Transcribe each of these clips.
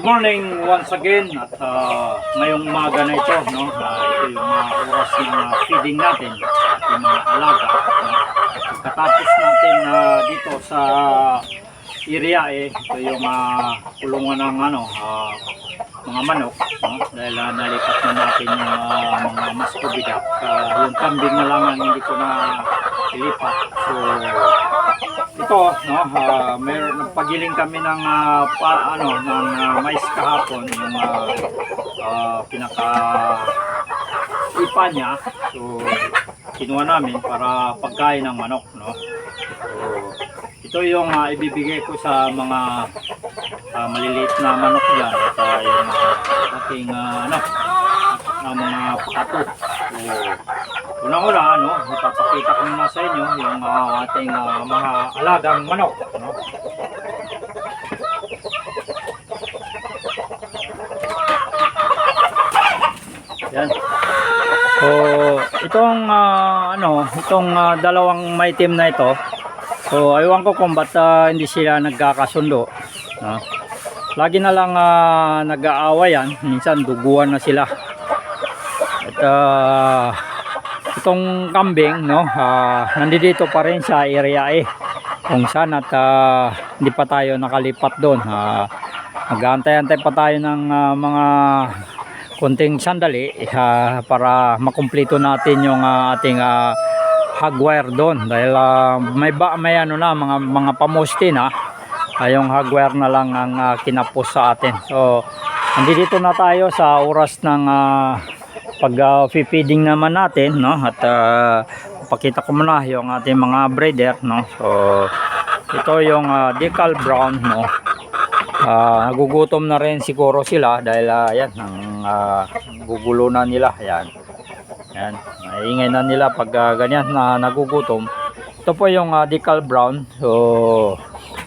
Good morning once again at ah, ngayong umaga na ito, no? Ah, ito yung mga oras ng ah, feeding natin, yung mga alaga. No? Pagkatapos natin ah, dito sa area eh, ito yung ah, kulungan ng ano, ah, mga manok, no? dahil ah, nalipat na natin yung ah, mga mas kubigat. Ah, yung kambing na lang ang hindi ko na ilipat. So, ito, no, uh, meron nagpagiling kami ng ah, pa, ano, ng ah, mais kahapon, yung ah, ah, pinaka ipa niya. So, kinuha namin para pagkain ng manok, no. So, ito yung ah, ibibigay ko sa mga ah, maliliit na manok diyan at ah, yung ah, ating ah, ano, ng mga pato. So, Unang-una, ano, ipapakita ko muna sa inyo yung ah, ating ah, mga alagang manok. No? Yan. So, itong ah, ano, itong ah, dalawang may team na ito. So, aywan ko kung ba't ah, hindi sila nagkakasundo. No? Lagi na lang ah, nag-aaway yan. Minsan duguan na sila. At ah, itong kambing no ah, nandito pa rin sa area eh kung saan at ah, hindi pa tayo nakalipat doon. Uh, nag-aantay-antay pa tayo ng ah, mga konting sandali ah, para makumpleto natin yung ah, ating ah, hog wire doon. Dahil ah, may ba may ano na mga mga pamusti na ah, yung hog wire na lang ang ah, kinapos sa atin. So nandito na tayo sa oras ng ah, pag uh, feeding naman natin no at uh, pakita ko muna yung ating mga breeder no. So ito yung uh, decal brown no. Uh, nagugutom na rin siguro sila dahil uh, yan ang uh, gugulo na nila yan yan maingay na nila pag uh, ganyan na nagugutom. Ito po yung uh, decal brown. So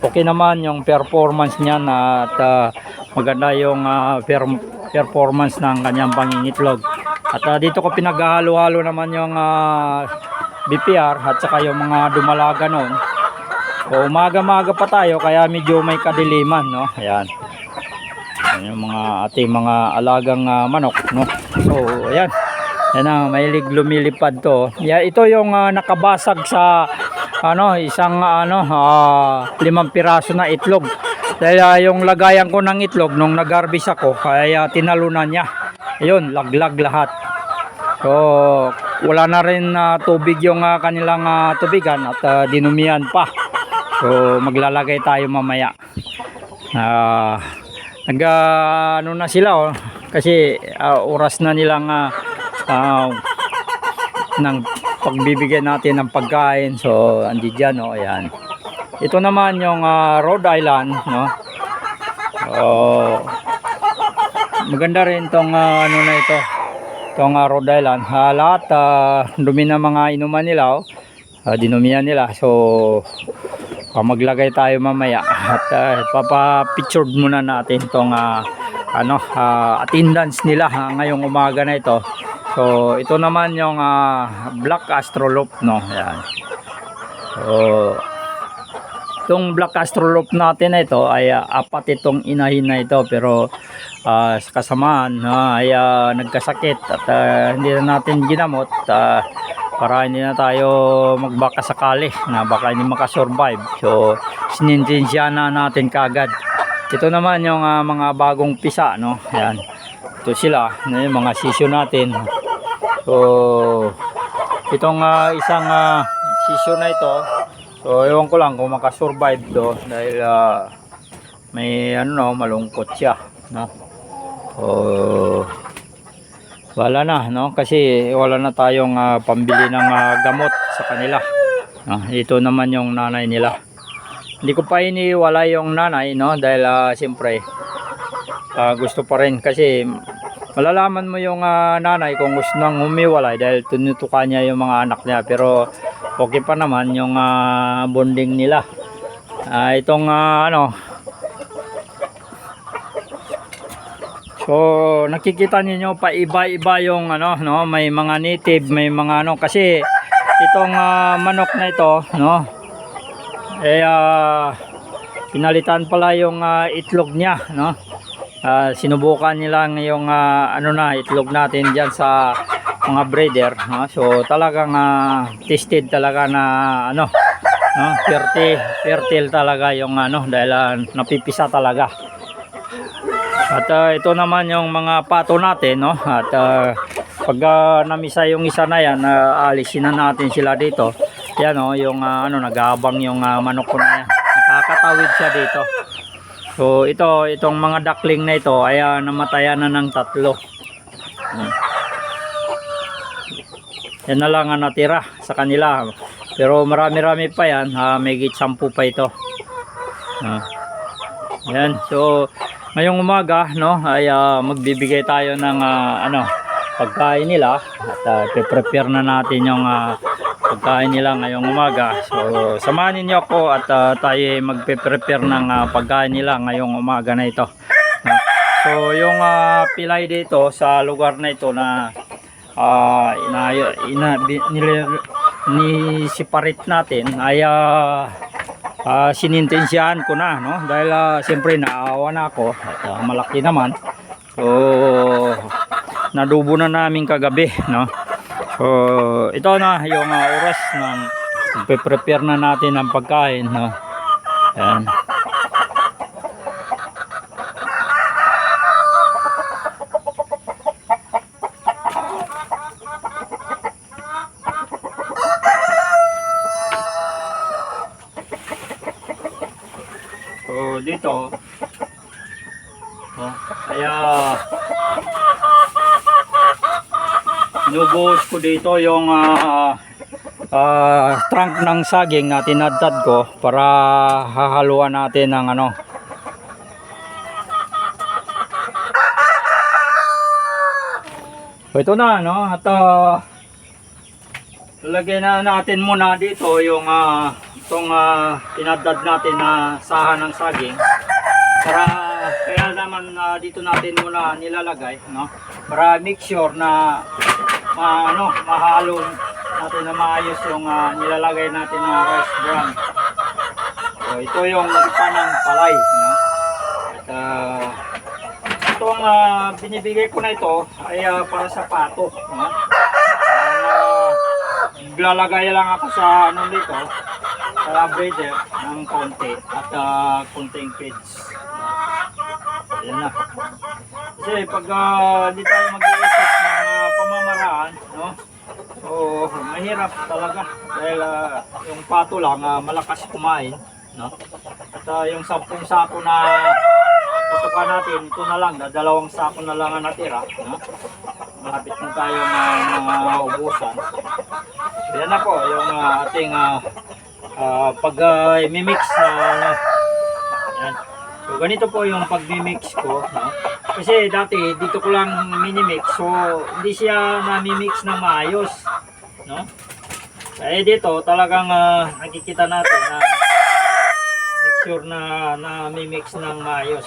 okay naman yung performance niya at uh, maganda yung uh, per- performance ng kanyang pangingitlog at uh, dito ko pinaghahalo-halo naman yung uh, BPR at saka yung mga dumalaga noon. So umaga-maga pa tayo kaya medyo may kadiliman, no? Ayan. Ayan yung mga ating mga alagang uh, manok, no? So, ayan. Yan na, mahilig lumilipad to. Yeah, ito yung uh, nakabasag sa ano, isang uh, ano, uh, limang piraso na itlog. Dahil uh, yung lagayan ko ng itlog nung nag-harvest ako, kaya tinalunan niya. Ayun, laglag lahat. So, wala na rin na tubig yung ah, kanilang ah, tubigan at ah, dinumihan pa. So, maglalagay tayo mamaya. Ah, nag ah, ano na sila oh, kasi ah, oras na nilang ah, ah, ng pagbibigay natin ng pagkain. So, andi diyan oh, ayan. Ito naman yung ah, Rhode Island, no? Oh, maganda rin tong ah, ano na ito itong uh, Rhode Island. Uh, lahat uh, dumi na mga inuman nila oh. uh, dinumihan nila. So uh, maglagay tayo mamaya. At uh, papapictured muna natin itong uh, ano, uh, attendance nila uh, ngayong umaga na ito. So ito naman yung uh, black astrolop no? Yan so itong black astrolop natin na ito ay uh, apat itong inahin na ito. Pero uh, sa kasamaan uh, ay uh, nagkasakit at uh, hindi na natin ginamot uh, para hindi na tayo magbaka sakali na baka hindi makasurvive. So sinintensya na natin kagad ito naman yung uh, mga bagong pisa no? Yan. Ito sila yung mga sisyo natin. So itong uh, isang uh, sisyo na ito so ewan ko lang kung makasurvive do dahil uh, may ano no malungkot siya no Oh. Wala na, no? Kasi wala na tayong ah, pambili ng ah, gamot sa kanila. No? Ito naman yung nanay nila. Hindi ko pa iniwala yung nanay, no? Dahil ah, siyempre ah, gusto pa rin kasi malalaman mo yung ah, nanay kung gusto nang humiwalay dahil tinutukan niya yung mga anak niya pero okay pa naman yung ah, bonding nila. Ah, itong ah, ano So, nakikita niyo pa iba-iba yung ano, no, may mga native, may mga ano kasi itong ah, manok na ito, no. Eh ah, pinalitan pala yung ah, itlog niya, no? Ah, sinubukan nila yung ah, ano na itlog natin diyan sa mga breeder, no? So talagang ah, tested talaga na ano, no? Fertile, fertile talaga yung ano dahil ah, napipisa talaga. At ah, ito naman yung mga pato natin, no? At ah, pag ah, namisa yung isa na yan, ah, alisin na natin sila dito. Yan oh, yung ah, ano nag-aabang yung ah, manok ko na yan. Nakakatawid siya dito. So ito, itong mga duckling na ito ay ah, namatayan na ng tatlo. Hmm. Yan na lang ang natira sa kanila. Pero marami-rami pa yan, ah, may git 10 pa ito. Ah. Yan, so ngayong umaga no ay ah, magbibigay tayo ng ah, ano pagkain nila at uh, prepare na natin yung ah, pagkain nila ngayong umaga. So samahan niyo ako at ah, tayo ay magpe-prepare ng ah, pagkain nila ngayong umaga na ito. No? So yung ah, pilay dito sa lugar na ito na ah ina, ina, nile- ni separate natin ay ah, ah, sinintensyahan ko na no? Dahil ah, siyempre naawa na ako at ah, malaki naman. So nadubo na namin kagabi no? So ito na yung ah, oras ng prepare na natin ng pagkain no? Ayan. So dito oh, kaya Inubuhos ko dito yung ah, ah, trunk ng saging na tinadtad ko para hahaluan natin ng ano. Ito na no at ah, lalagyan na natin muna dito yung ah, itong ah, tinadtad natin na sahan ng saging para kaya naman ah, dito natin muna nilalagay no para make sure na ma, ano, mahalo natin na maayos yung ah, nilalagay natin na rice bran. So, ito yung ipa ng palay. No? At ah, itong ah, binibigay ko na ito ay ah, para sa pato. No? Naglalagay lang ako sa ano dito sa breeder ng konti at uh, konting feeds. Ayan na. Kasi pag ah, di tayo mag-iisip ng ah, pamamaraan, no? So, mahirap talaga dahil ah, yung pato lang ah, malakas kumain, no? At ah, yung sampung sako na tutukan natin, ito na lang, dalawang sako na lang ang natira, no? Malapit na tayo ng mga ubusan. So, yan na po, yung ah, ating ah, ah, pag ah, mimix na yan. So ganito po yung pag-mix ko, no? Kasi dati dito ko lang minimix, so hindi siya na-mix ng maayos, no? Eh dito talagang ah, nakikita natin na make sure na na-mix ng maayos.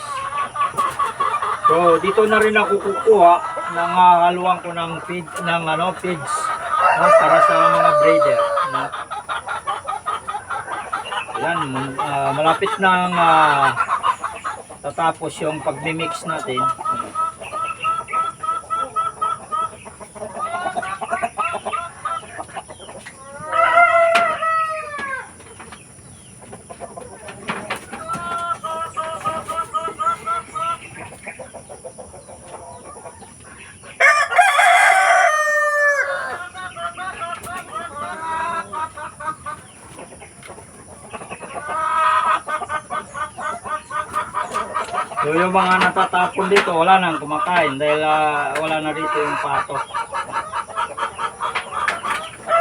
So dito na rin ako kukuha ng ah, haluan ko ng feed ng ano feeds no? para sa mga breeder, no? Yan, ah, malapit nang ah, tatapos yung pagmi-mix natin. Mga natatapon dito, wala nang kumakain dahil ah, wala na dito yung pato.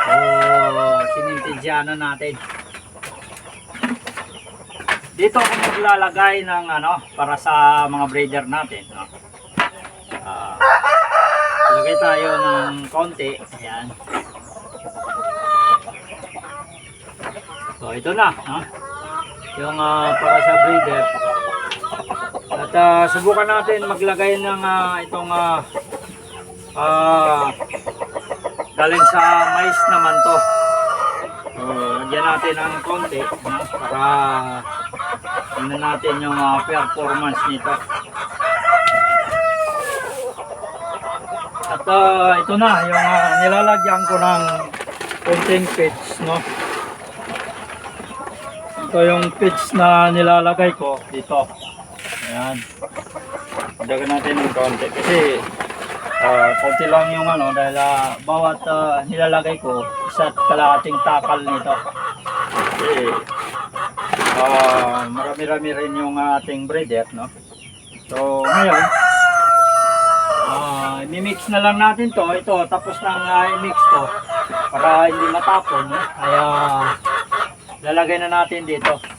So, sinintensyahan na natin. Dito ako maglalagay ng ano, para sa mga breeder natin. No? Ah, lagay tayo ng konti. Ayan. So ito na. No? Yung ah, para sa breeder. Ah, subukan natin maglagay ng ah, itong ah, ah, galing sa mais naman to. So, lagyan natin ng konti no? para Tingnan natin yung ah, performance nito. At ah, ito na, yung ah, nilalagyan ko ng konting pitch, no? Ito yung pitch na nilalagay ko dito. Ayan. Dagan natin ng konti kasi ah, konti lang yung ano dahil ah, bawat ah, nilalagay ko isa't kalahating takal nito. Kasi ah, marami-rami rin yung ating breeder, no? So, ngayon, ah, i-mix na lang natin to. Ito, tapos nang ah, i-mix to para hindi matapon. Kaya, lalagay na natin dito.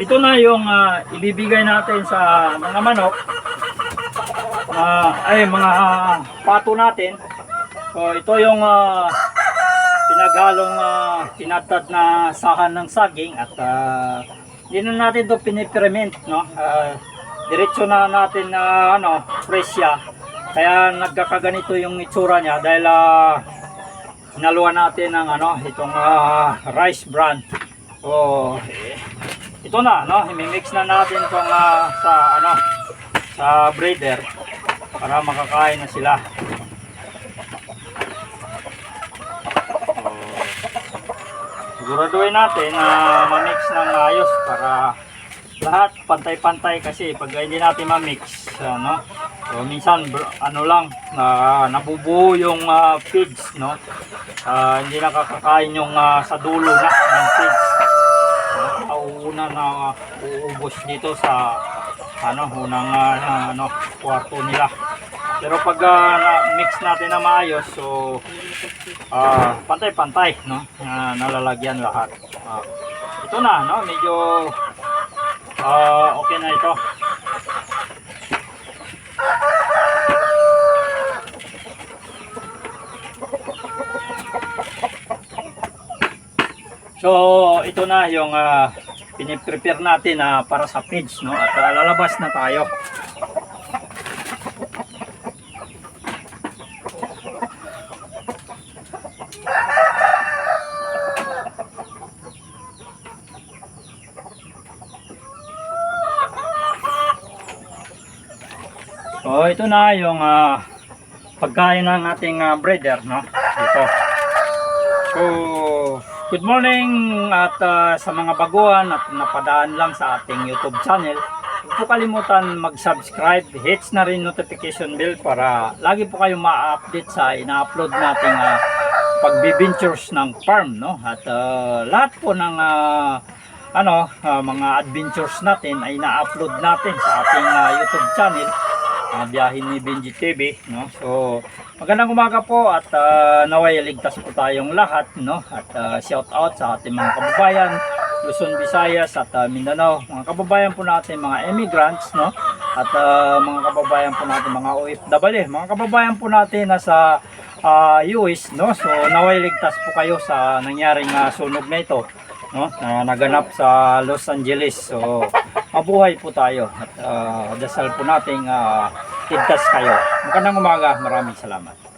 Ito na yung ah, ibibigay natin sa mga manok. Ah, ay, mga ah, pato natin. So, ito yung ah, pinaghalong uh, na sahan ng saging at uh, na natin ito piniprement no Ah, diretso na natin na ano presya kaya nagkakaganito yung itsura niya dahil uh, hinaluan natin ng ano itong ah, rice bran so eh, ito na no? Imimix na natin itong ah, sa ano sa breeder para makakain na sila. Siguraduhin natin na ma-mix ng ayos para lahat pantay-pantay kasi pag hindi natin ma-mix ano so minsan ano lang na nabubuo yung ah, feeds no? Ah, hindi nakakakain yung ah, sa dulo na ng feeds nauuna na uubos dito sa ano unang ah, ano kwarto nila. Pero pag ah, na-mix natin na maayos so ah pantay-pantay no? Na nalalagyan lahat. Ah, ito na no? Medyo ah okay na ito. So ito na yung ah piniprepare natin na para sa page no at ah, lalabas na tayo So ito na yung ah, pagkain ng ating ah, breeder no. Ito. So good morning at ah, sa mga baguhan at napadaan lang sa ating YouTube channel. Huwag po kalimutan mag-subscribe, hits na rin notification bell para lagi po kayong ma-update sa ina-upload nating ah, pagbibintures ng farm no. At ah, lahat po ng ah, ano, ah, mga adventures natin ay na-upload natin sa ating ah, YouTube channel uh, biyahin ni Benji TV no? So magandang umaga po at uh, naway ligtas po tayong lahat no? At uh, shout out sa ating mga kababayan Luzon, Visayas at uh, Mindanao. Mga kababayan po natin mga immigrants no? At uh, mga kababayan po natin mga OFW mga kababayan po natin nasa uh, US no? So naway ligtas po kayo sa nangyaring uh, sunog na ito no? Na naganap sa Los Angeles. So mabuhay po tayo. At ah, dasal po nating uh, ligtas kayo. Magandang umaga. Maraming salamat